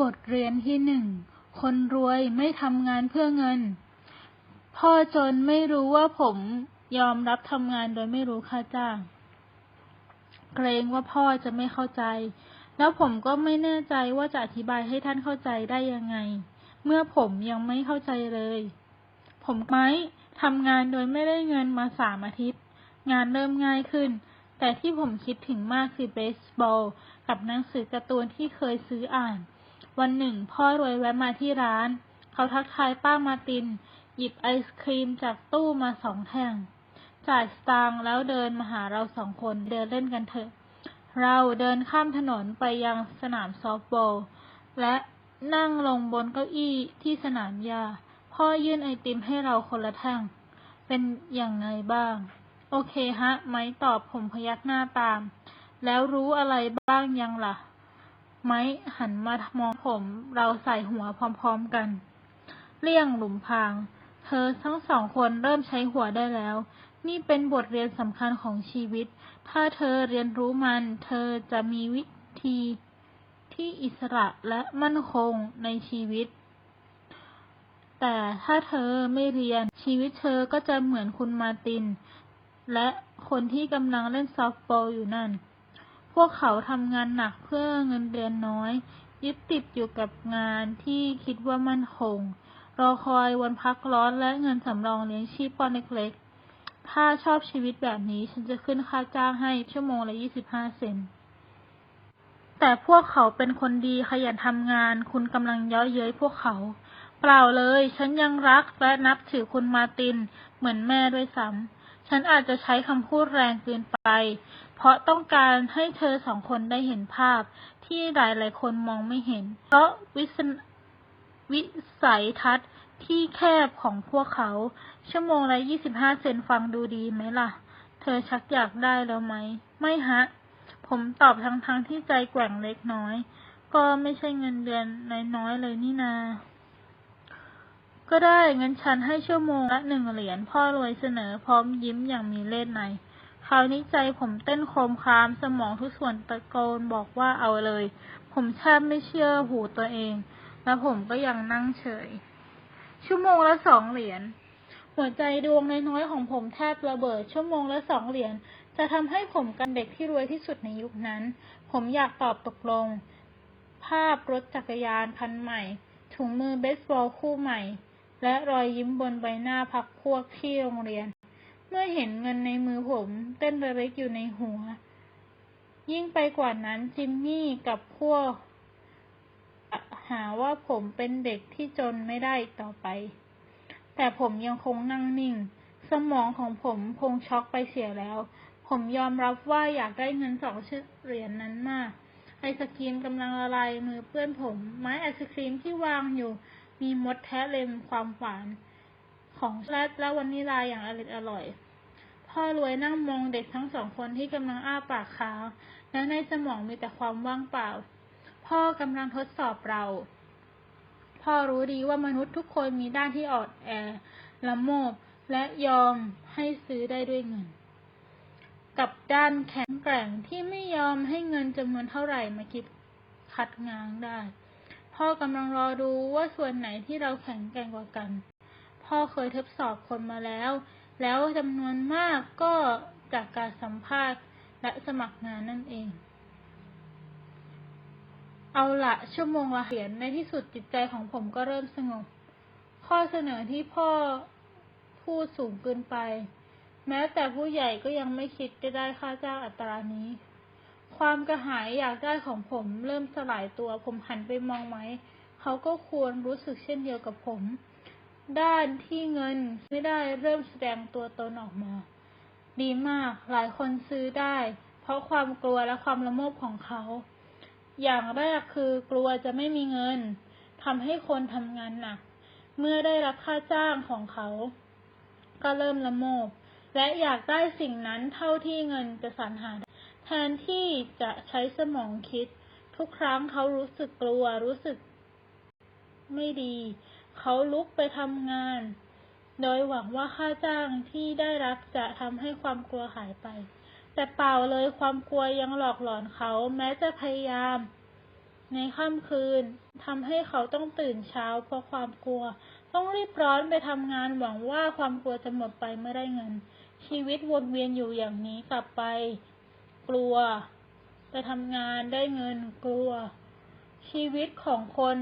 บทเรียนที่หนึ่ง คนรวยไม่ทำงานเพื่อเงิน พ่อจนไม่รู้ว่าผมยอมรับทำงานโดยไม่รู้ค่าจ้าง เกรงว่าพ่อจะไม่เข้าใจ แล้วผมก็ไม่แน่ใจว่าจะอธิบายให้ท่านเข้าใจได้ยังไง เมื่อผมยังไม่เข้าใจเลย ผมไหมทำงานโดยไม่ได้เงินมาสามอาทิตย์ งานเริ่มง่ายขึ้น แต่ที่ผมคิดถึงมากคือเบสบอล กับหนังสือการ์ตูนที่เคยซื้ออ่าน วันหนึ่ง พ่อรวยแวะมาที่ร้าน เขาทักทายป้ามาติน หยิบไอศครีมจากตู้มาสองแท่ง จ่ายสตางค์แล้วเดินมาหาเราสองคนเดินเล่นกันเถอะ เราเดินข้ามถนนไปยังสนามซอฟต์บอลและนั่งลงบนเก้าอี้ที่สนามหญ้าพ่อยื่นไอติมให้เราคนละแท่ง เป็นอย่างไงบ้าง โอเคฮะ ไม้ตอบผมพยักหน้าตาม แล้วรู้อะไรบ้างยังล่ะ ไม้หันมามองผม เราใส่หัวพร้อมๆกัน เลี่ยงหลุมพราง เธอทั้งสองคนเริ่มใช้หัวได้แล้ว นี่เป็นบทเรียนสำคัญของชีวิต ถ้าเธอเรียนรู้มัน เธอจะมีวิธีที่อิสระและมั่นคงในชีวิต แต่ถ้าเธอไม่เรียนชีวิตเธอก็จะเหมือนคุณมาติน และคนที่กำลังเล่นซอฟต์บอลอยู่นั่น พวกเขาทำงานหนักเพื่อเงินเดือนน้อย ยึดติดอยู่กับงานที่คิดว่ามั่นคง รอคอยวันพักร้อนและเงินสำรองเลี้ยงชีพก้อนเล็กๆ ถ้าชอบชีวิตแบบนี้ฉันจะขึ้นค่าจ้างให้ชั่วโมงละยี่สิบห้าเซนต์แต่พวกเขาเป็นคนดีขยันทำงาน คุณกำลังเย้อเย้ยพวกเขา เปล่าเลย ฉันยังรักและนับถือคุณมาติน เหมือนแม่ด้วยซ้ำฉันอาจจะใช้คำพูดแรงเกินไป เพราะต้องการให้เธอสองคนได้เห็นภาพที่หลายๆ คนมองไม่เห็น เพราะวิสวิสัยทัศน์ที่แคบของพวกเขา ชั่วโมงละยี่สิบห้าเซนฟังดูดีไหมล่ะ เธอชักอยากได้แล้วไหม ไม่ฮะ ผมตอบทั้งๆทที่ใจแกว่งเล็กน้อย ก็ไม่ใช่เงินเดือนน้อยๆเลยนี่นา ก็ได้เงั้นฉันให้ชั่วโมงละหนึ่งเหรียญพ่อรวยเสนอพร้อมยิ้มอย่างมีเล่ห์ใน คราวนี้ใจผมเต้นโครมคราม สมองทุกส่วนตะโกนบอกว่าเอาเลย ผมแทบไม่เชื่อหูตัวเอง และผมก็ยังนั่งเฉย ชั่วโมงละสองเหรียญ หัวใจดวงน้อยๆของผมแทบระเบิด ชั่วโมงละสองเหรียญ จะทำให้ผมกันเด็กที่รวยที่สุดในยุคนั้น ผมอยากตอบตกลง ภาพรถจักรยานคันใหม่ ถุงมือเบสบอลคู่ใหม่ และรอยยิ้มบนใบหน้าพักพวกที่โรงเรียน มื่อเห็นเงินในมือผมเต้นระริกอยู่ในหัว ยิ่งไปกว่านั้นจิมมี่กับพวก หาว่าผมเป็นเด็กที่จนไม่ได้อีกต่อไป แต่ผมยังคงนั่งนิ่ง สมองของผมคงช็อกไปเสียแล้ว ผมยอมรับว่าอยากได้เงินสองเหรียญนนั้นมากไอศครีมกำลังละลายมือเปื้อนผม ไม้ไอศครีมที่วางอยู่ มีมดแทะเลมความหวานของช็อกโกแลตและวานิลาอย่างอร่อยอร่อย พ่อรวยนั่งมองเด็กทั้งสองคนที่กำลังอ้าปากค้าง และในสมองมีแต่ความว่างเปล่า พ่อกำลังทดสอบเรา พ่อรู้ดีว่ามนุษย์ทุกคนมีด้านที่อ่อนแอละโมบ และยอมให้ซื้อได้ด้วยเงิน กับด้านแข็งแกร่งที่ไม่ยอมให้เงินจำนวนเท่าไหร่มาคิดคัดง้างได้ พ่อกำลังรอดูว่าส่วนไหนที่เราแข็งแกร่งกว่ากัน พ่อเคยทดสอบคนมาแล้ว แล้วจำนวนมากก็จากการสัมภาษณ์และสมัครงานนั่นเอง เอาละชั่วโมงละเหรียญในที่สุดจิตใจของผมก็เริ่มสงบ ข้อเสนอที่พ่อพูดสูงเกินไป แม้แต่ผู้ใหญ่ก็ยังไม่คิดจะได้ค่าจ้างอัตรานี้ ความกระหายอยากได้ของผมเริ่มสลายตัวผมหันไปมองไหม เขาก็ควรรู้สึกเช่นเดียวกับผม ด้านที่เงินไม่ได้เริ่มแสดงตัวตนออกมา ดีมากหลายคนซื้อได้ เพราะความกลัวและความละโมบของเขา อย่างแรกคือกลัวจะไม่มีเงินทำให้คนทำงานหนัก เมื่อได้รับค่าจ้างของเขา ก็เริ่มละโมบ และอยากได้สิ่งนั้นเท่าที่เงินจะสรรหา แทนที่จะใช้สมองคิด ทุกครั้งเขารู้สึกกลัวรู้สึกไม่ดี เขาลุกไปทำงาน โดยหวังว่าค่าจ้างที่ได้รับจะทำให้ความกลัวหายไป แต่เปล่าเลยความกลัวยังหลอกหลอนเขา แม้จะพยายาม ในค่ำคืนทำให้เขาต้องตื่นเช้าเพราะความกลัว ต้องรีบร้อนไปทำงานหวังว่าความกลัวจะหมดไปเมื่อได้เงิน ชีวิตวนเวียนอยู่อย่างนี้กลับไป กลัว ไปทำงานได้เงิน กลัว ชีวิตของคน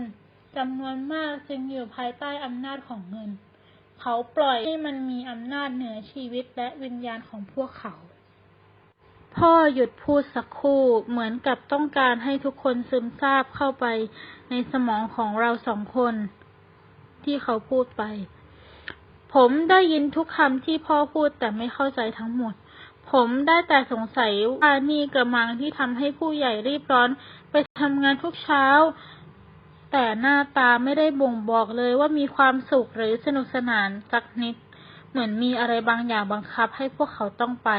จำนวนมากจึงอยู่ภายใต้อำนาจของเงิน เขาปล่อยให้มันมีอำนาจเหนือชีวิตและวิญญาณของพวกเขา พ่อหยุดพูดสักครู่เหมือนกับต้องการให้ทุกคนซึมซาบเข้าไปในสมองของเราสองคน ที่เขาพูดไป ผมได้ยินทุกคำที่พ่อพูดแต่ไม่เข้าใจทั้งหมด ผมได้แต่สงสัยว่านี่กระมังที่ทำให้ผู้ใหญ่รีบร้อนไปทำงานทุกเช้า แต่หน้าตาไม่ได้บ่งบอกเลยว่ามีความสุขหรือสนุกสนานสักนิด เหมือนมีอะไรบางอย่างบังคับให้พวกเขาต้องไป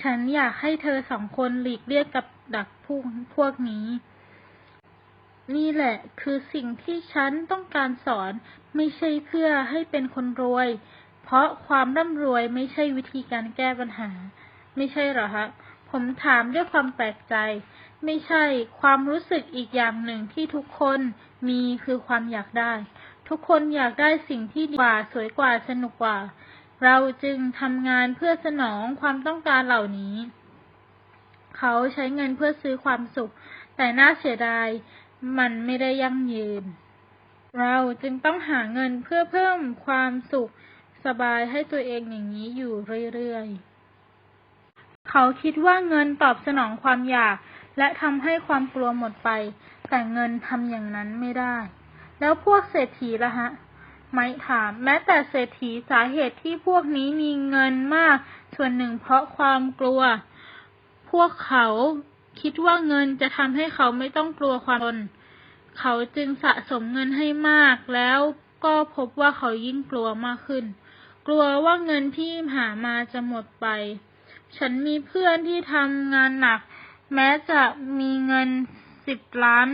ฉันอยากให้เธอสองคนหลีกเลี่ยงกับดักพวกพวกนี้ นี่แหละคือสิ่งที่ฉันต้องการสอนไม่ใช่เพื่อให้เป็นคนรวย เพราะความร่ำรวยไม่ใช่วิธีการแก้ปัญหา ไม่ใช่หรอคะผมถามด้วยความแปลกใจ ไม่ใช่ ความรู้สึกอีกอย่างหนึ่งที่ทุกคนมีคือความอยากได้ ทุกคนอยากได้สิ่งที่ดีกว่าสวยกว่าสนุกกว่า เราจึงทำงานเพื่อสนองความต้องการเหล่านี้ เขาใช้เงินเพื่อซื้อความสุข แต่น่าเสียดาย มันไม่ได้ยั่งยืน เราจึงต้องหาเงินเพื่อเพิ่มความสุขสบายให้ตัวเองอย่างนี้อยู่เรื่อยๆ เขาคิดว่าเงินตอบสนองความอยาก และทำให้ความกลัวหมดไป แต่เงินทำอย่างนั้นไม่ได้ แล้วพวกเศรษฐีละฮะ ไม่ถาม แม้แต่เศรษฐีสาเหตุที่พวกนี้มีเงินมาก ส่วนหนึ่งเพราะความกลัว พวกเขาคิดว่าเงินจะทำให้เขาไม่ต้องกลัวความจนเขาจึงสะสมเงินให้มากแล้วก็พบว่าเขายิ่งกลัวมากขึ้น กลัวว่าเงินที่หามาจะหมดไป ฉันมีเพื่อนที่ทำงานหนัก แม้จะมีเงินสิบล้าน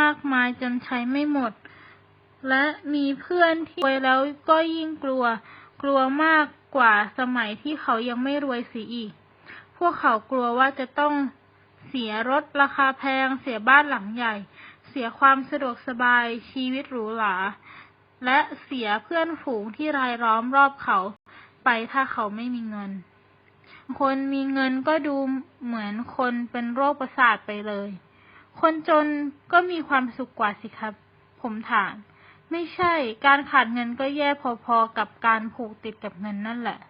มากมายจนใช้ไม่หมด และมีเพื่อนที่รวยแล้วก็ยิ่งกลัว กลัวมากกว่าสมัยที่เขายังไม่รวยเสียอีก พวกเขากลัวว่าจะต้องเสียรถราคาแพง เสียบ้านหลังใหญ่ เสียความสะดวกสบายชีวิตหรูหรา และเสียเพื่อนฝูงที่รายล้อมรอบเขา ไปถ้าเขาไม่มีเงิน คนมีเงินก็ดูเหมือนคนเป็นโรคประสาทไปเลย คนจนก็มีความสุขกว่าสิครับ ผมถาม ไม่ใช่ การขาดเงินก็แย่พอๆกับการผูกติดกับเงินนั่นแหละ